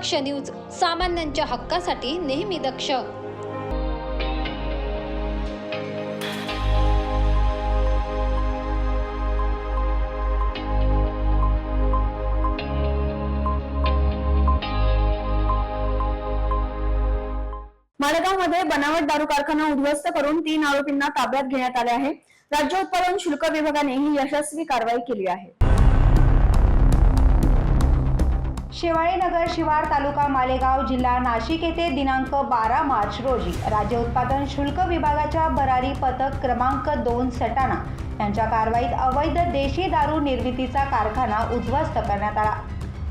दक्ष news सामान्यांच्या हक्कासाठी नेहमी दक्ष. मालेगावमध्ये बनावट दारू कारखाना उद्ध्वस्त करून तीन आरोपींना ताब्यात घेण्यात आले आहे. राज्य उत्पादन शुल्क विभागाने ही यशस्वी कारवाई केली आहे. शिवाळीनगर शिवार तालुका मालेगाव जिल्हा नाशिक येथे दिनांक बारा मार्च रोजी राज्य उत्पादन शुल्क विभागाच्या भरारी पथक क्रमांक दोन सटाणा यांच्या कारवाईत अवैध देशी दारू निर्मितीचा कारखाना उद्ध्वस्त करण्यात आला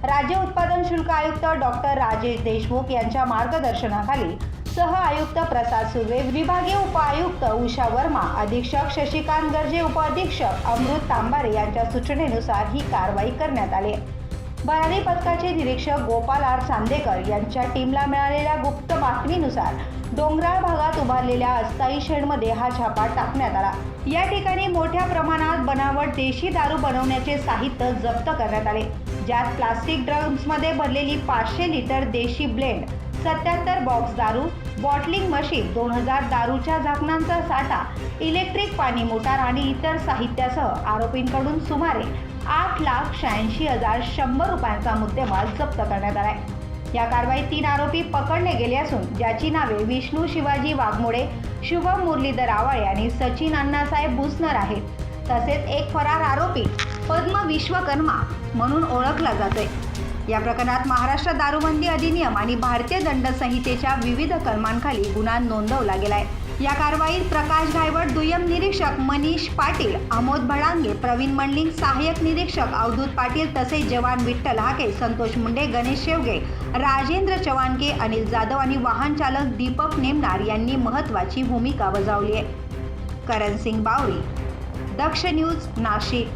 राज्य उत्पादन शुल्क आयुक्त डॉक्टर राजेश देशमुख यांच्या मार्गदर्शनाखाली सह आयुक्त प्रसाद सुर्वे विभागीय उपआयुक्त उषा वर्मा अधीक्षक शशिकांत गर्जे उपअधीक्षक अमृत तांबारे यांच्या सूचनेनुसार ही कारवाई करण्यात आली आहे. भरारी पथकाचे निरीक्षक गोपाल आर चांदेकर यांच्या टीमला मिळालेल्या गुप्त बातमीनुसार डोंगराळ भागात उभारलेल्या अस्थायी शेडमध्ये हा छापा टाकण्यात आला. या ठिकाणी मोठ्या प्रमाणात बनावट देशी दारू बनवण्याचे साहित्य जप्त करण्यात आले. ज्यात प्लास्टिक ड्रम्समध्ये भरलेली पाचशे लिटर देशी ब्लेंड सत्याहत्तर बॉक्स दारू बॉटलिंग मशीन दोन हजार दारूच्या झाकणांचा साठा इलेक्ट्रिक पाणी मोटार आणि इतर साहित्यासह आरोपींकडून सुमारे आठ लाख शहाऐंशी हजार शंभर रुपयांचा मुद्देमाल जप्त करण्यात आला आहे या कारवाईत तीन आरोपी पकडले गेले असून ज्याची नावे विष्णू शिवाजी वाघमोडे शुभम मुरलीधर आवाळे आणि सचिन अण्णासाहेब भुसनर आहेत. तसेच एक फरार आरोपी पद्म विश्वकर्मा म्हणून ओळखला जातोय. या प्रकरणात महाराष्ट्र दारूबंदी अधिनियम आणि भारतीय दंड संहितेच्या विविध कलमांखाली गुन्हा नोंदवला गेलाय. या कारवाईत प्रकाश घायवट दुय्यम निरीक्षक मनीष पाटील आमोद भडांगे प्रवीण मंडलिंग सहाय्यक निरीक्षक अवधूत पाटील तसेच जवान विठ्ठल हाके संतोष मुंडे गणेश शेवगे राजेंद्र चव्हाणके अनिल जाधव आणि वाहन चालक दीपक नेमनार यांनी महत्त्वाची भूमिका बजावली आहे. करण सिंग बावरी दक्ष न्यूज नाशिक.